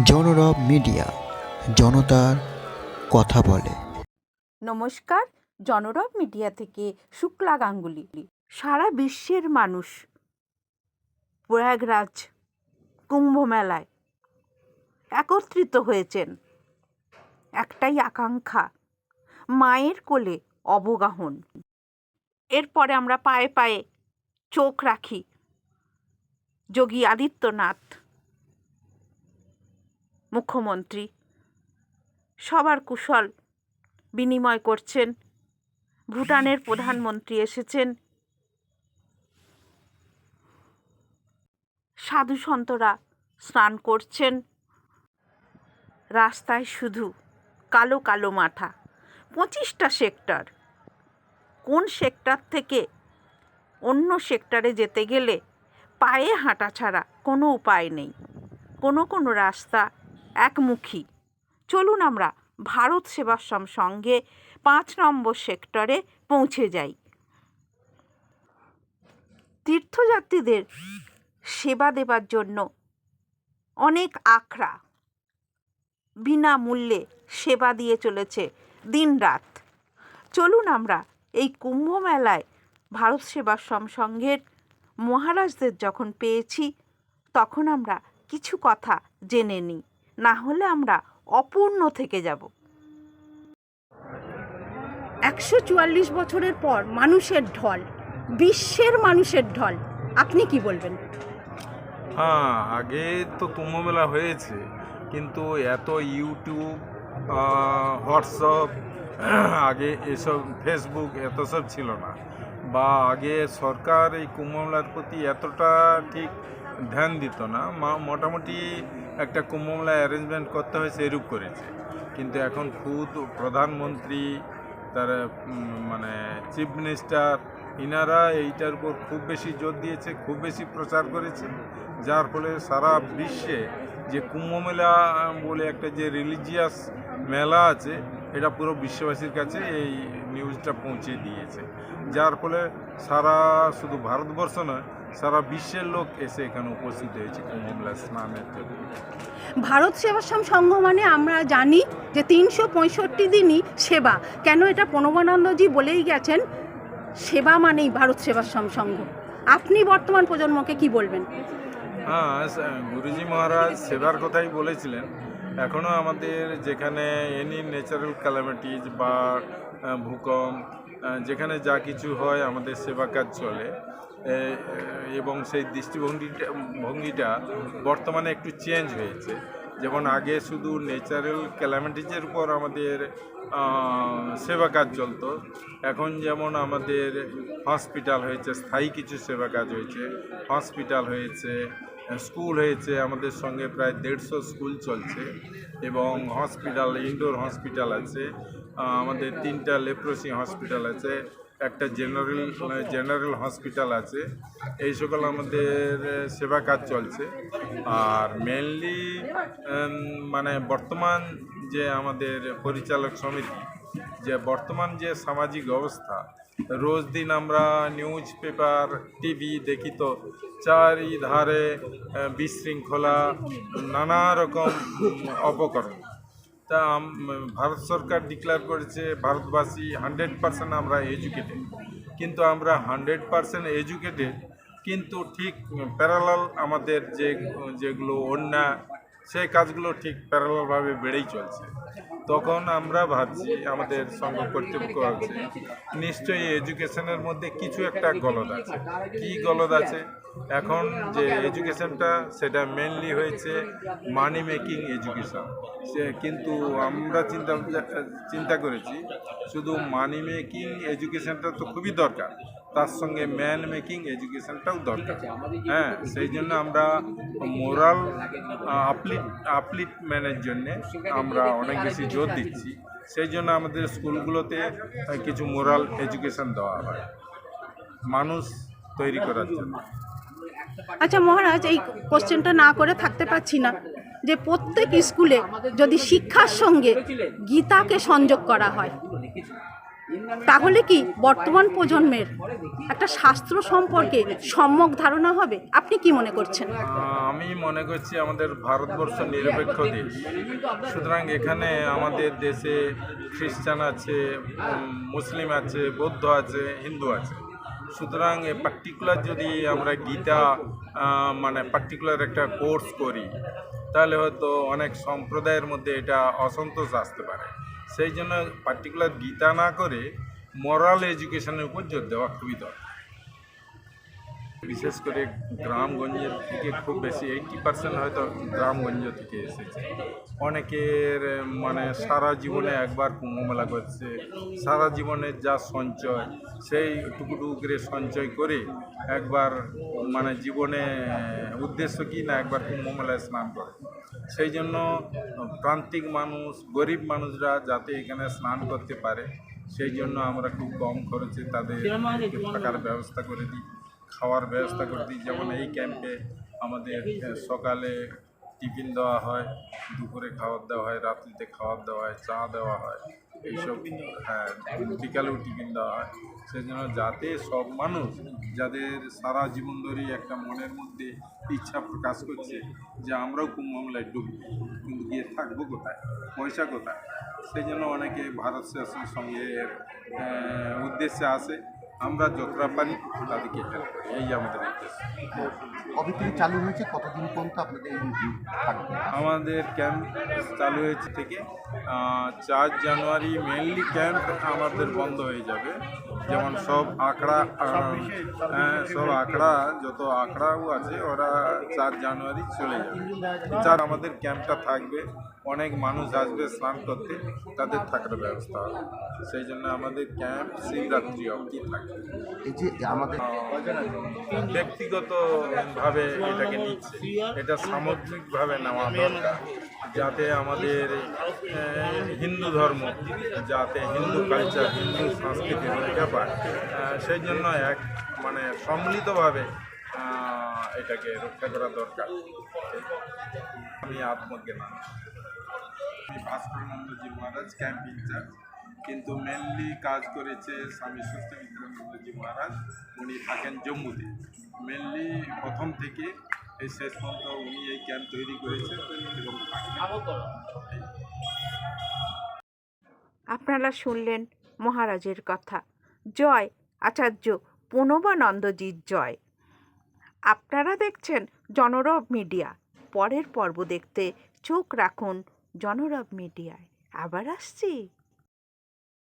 জনরব media, জনতার কথা বলে। নমস্কার, জনরব মিডিয়া থেকে শুক্লা গাঙ্গুলি। সারা বিশ্বের মানুষ প্রয়াগরাজ কুম্ভ মেলায় একত্রিত হয়েছেন। একটাই আকাঙ্ক্ষা, মায়ের কোলে অবগাহন। এরপরে আমরা পায়ে পায়ে চোখ রাখি যোগী আদিত্যনাথ। মুখ্যমন্ত্রী। সবার কুশল বিনিময় করছেন। ভুটানের প্রধানমন্ত্রী এসেছেন। সাধু সন্তরা স্নান করছেন। রাস্তায় শুধু কালো কালো মাথা। পঁচিশটা সেক্টর। কোন সেক্টর থেকে অন্য সেক্টরে যেতে গেলে পায়ে হাঁটা ছাড়া কোনো উপায় নেই। কোনো কোনো রাস্তা একমুখী। চলুন আমরা ভারত সেবাশ্রম সঙ্গে পাঁচ নম্বর সেক্টরে পৌঁছে যাই। তীর্থযাত্রীদের সেবা দেবার জন্য অনেক আখড়া। বিনামূল্যে সেবা দিয়ে চলেছে দিনরাত। চলুন আমরা এই কুম্ভ মেলায় ভারত সেবাশ্রম সংঘের মহারাজদের যখন পেয়েছি, তখন আমরা কিছু কথা জেনে নিই। না হলে আমরা অপূর্ণ থেকে যাব। একশো চুয়াল্লিশ বছরের পর মানুষের ঢল বিশ্বের মানুষের ঢল আপনি কি বলবেন? হ্যাঁ আগে তো কুম্ভ মেলা হয়েছে কিন্তু এত ইউটিউব হোয়াটসঅ্যাপ আগে এসব ফেসবুক এত সব ছিল না। বা আগে সরকার এই কুম্ভ মেলার প্রতি এতটা ঠিক ধ্যান দিত না। মোটামুটি একটা কুম্ভমেলা অ্যারেঞ্জমেন্ট করতে হয় সেরূপ করেছে। কিন্তু এখন খুদ প্রধানমন্ত্রী, তার মানে চিফ মিনিস্টার ইনারা এইটার উপর খুব বেশি জোর দিয়েছে, খুব বেশি প্রচার করেছে। যার ফলে সারা বিশ্বে যে কুম্ভমেলা বলে একটা যে রিলিজিয়াস মেলা আছে, এটা পুরো বিশ্ববাসীর কাছে এই নিউজটা পৌঁছে দিয়েছে। যার ফলে সারা শুধু ভারতবর্ষ নয় সারা বিশ্বের লোক এসে এখানে উপস্থিত হয়েছে কুম্ভ মেলা স্নানের জন্য। ভারত সেবাশ্রম সংঘ মানে আমরা জানি যে তিনশো পঁয়ষট্টি দিনই সেবা। কেন এটা প্রণবানন্দজি বলেই গেছেন সেবা মানেই ভারত সেবাশ্রম সংঘ। আপনি বর্তমান প্রজন্মকে কি বলবেন? হ্যাঁ গুরুজি মহারাজ সেবার কথাই বলেছিলেন। এখনও আমাদের যেখানে এনি ন্যাচারাল ক্যালামিটিজ বা ভূকম্প যেখানে যা কিছু হয় আমাদের সেবা কাজ চলে। এবং সেই দৃষ্টিভঙ্গিটা, ভঙ্গিটা বর্তমানে একটু চেঞ্জ হয়েছে। যেমন আগে শুধু ন্যাচারাল ক্যালামিটিজের উপর আমাদের সেবা কাজ চলতো। এখন যেমন আমাদের হসপিটাল হয়েছে, স্থায়ী কিছু সেবা কাজ হয়েছে। হসপিটাল হয়েছে স্কুল হয়েছে, আমাদের সঙ্গে প্রায় দেড়শো স্কুল চলছে। এবং হসপিটাল ইনডোর হসপিটাল আছে। আমাদের তিনটা লেপ্রোসি হসপিটাল আছে একটা জেনারেল জেনারেল হসপিটাল আছে। এই সকল আমাদের সেবা কাজ চলছে। আর মেনলি মানে বর্তমান যে আমাদের পরিচালক সমিতি যে বর্তমান যে সামাজিক অবস্থা রোজ দিন আমরা নিউজ পেপার টিভি দেখি তো চারিধারে বিশৃঙ্খলা নানা রকম উম, অপকর্ম তা ভারত সরকার ডিক্লেয়ার করেছে, ভারতবাসী হান্ড্রেড পার্সেন্ট আমরা এডুকেটেড কিন্তু আমরা হান্ড্রেড পার্সেন্ট এডুকেটেড কিন্তু ঠিক প্যারালাল আমাদের যে, যেগুলো অন্যায় সেই কাজগুলো ঠিক প্যারালালভাবে বেড়েই চলছে। তখন আমরা ভাবছি আমাদের সংঘ কর্তৃপক্ষ আছে। নিশ্চয়ই এডুকেশনের মধ্যে কিছু একটা গলদ আছে। কি গলদ আছে? এখন যে এডুকেশনটা, সেটা মেনলি হয়েছে মানি মেকিং এডুকেশন সে কিন্তু আমরা চিন্তা চিন্তা করেছি, শুধু মানি মেকিং এডুকেশনটা তো খুবই দরকার। তার সঙ্গে ম্যান মেকিং এডুকেশনটাও দরকার। হ্যাঁ সেই জন্য আমরা মোরাল আপলিট আপলিটম্যানের জন্য আমরা অনেক বেশি জোর দিচ্ছি। সেই জন্য আমাদের স্কুলগুলোতে কিছু মোরাল এডুকেশন দেওয়া হয়। মানুষ তৈরি করার জন্য। আচ্ছা মহারাজ এই কোশ্চেনটা না করে থাকতে পারছি না যে প্রত্যেক স্কুলে যদি শিক্ষার সঙ্গে গীতাকে সংযোগ করা হয় তাহলে কি বর্তমান প্রজন্মের একটা শাস্ত্র সম্পর্কে সম্যক ধারণা হবে? আপনি কি মনে করছেন? আমি মনে করছি আমাদের ভারতবর্ষ নিরপেক্ষ দেশ। সুতরাং এখানে আমাদের দেশে খ্রিস্টান আছে মুসলিম আছে, বৌদ্ধ আছে, হিন্দু আছে। সুতরাং পার্টিকুলার যদি আমরা গীতা মানে পার্টিকুলার একটা কোর্স করি, তাহলে হয়তো অনেক সম্প্রদায়ের মধ্যে এটা অসন্তোষ আসতে পারে। সেই জন্য পার্টিকুলার গীতা না করে মরাল এডুকেশনের উপর জোর দেওয়া খুবই দরকার। বিশেষ করে গ্রামগঞ্জের থেকে খুব বেশি এইটি পার্সেন্ট হয়তো গ্রামগঞ্জ থেকে এসেছে। অনেকের মানে সারা জীবনে একবার কুম্ভমেলা করছে, সারা জীবনের যা সঞ্চয়, সেই টুকুটুকু করে সঞ্চয় করে একবার মানে জীবনে উদ্দেশ্য কি না একবার কুম্ভমেলায় স্নান করে। সেই জন্য প্রান্তিক মানুষ, গরিব মানুষরা যাতে এখানে স্নান করতে পারে, সেই জন্য আমরা খুব কম খরচে তাদের থাকার ব্যবস্থা করে দিই, খাওয়ার ব্যবস্থা করে দিই। যেমন এই ক্যাম্পে আমাদের সকালে টিফিন দেওয়া হয় দুপুরে খাবার দেওয়া হয় রাত্রিতে খাবার দেওয়া হয় চা দেওয়া হয় এইসব হ্যাঁ বিকালেও টিফিন দেওয়া হয়। সেই জন্য যাতে সব মানুষ যাদের সারা জীবন ধরেই একটা মনের মধ্যে ইচ্ছা প্রকাশ করছে যে আমরাও কুম্ভমেলায় ডুববো কিন্তু গিয়ে থাকব কোথায় পয়সা কোথায়? সেই জন্য অনেকে ভারত সঙ্গের আহ, উদ্দেশ্যে আসে। আমরা যতটা পারি তাদেরকে হেল্প করি। এই আমাদের উদ্দেশ্য। কবে থেকে চালু হয়েছে? কতদিন পর্যন্ত আপনাদের এই থাকবে? আমাদের ক্যাম্প চালু হয়েছে থেকে চার জানুয়ারি মেনলি ক্যাম্প আমাদের বন্ধ হয়ে যাবে। যেমন সব আঁকড়া হ্যাঁ, সব আঁকড়া যত আঁকড়াও আছে ওরা চার জানুয়ারি চলে যাবে। চার আমাদের ক্যাম্পটা থাকবে। অনেক মানুষ আসবে স্নান করতে তাদের থাকার ব্যবস্থা হবে। সেই জন্য আমাদের ক্যাম্প শিবরাত্রি অবধি থাকে। এই যে আমাদের ব্যক্তিগতভাবে এটাকে নিচ্ছে। এটা সামগ্রিকভাবে নেওয়া দরকার যাতে আমাদের হিন্দু ধর্ম যাতে হিন্দু কালচার হিন্দু সংস্কৃতি রক্ষা পায়। সেই জন্য এক মানে সম্মিলিতভাবে এটাকে রক্ষা করা দরকার। আমি আত্মজ্ঞান। আমি ভাস্করানন্দজি মহারাজ ক্যাম্প ইনচার্জ কিন্তু মেনলি কাজ করেছে স্বামী সুস্থমিত্রানন্দজি মহারাজ, উনি থাকেন জম্মুতে। মেনলি প্রথম থেকে এই শেষ পর্যন্ত উনি এই ক্যাম্প তৈরি করেছেন আপনারা শুনলেন মহারাজের কথা। জয় আচার্য প্রণবানন্দজির জয়। আপনারা দেখছেন জনরব মিডিয়া। পরের পর্ব দেখতে চোখ রাখুন জনরব মিডিয়ায় আবার আসছি।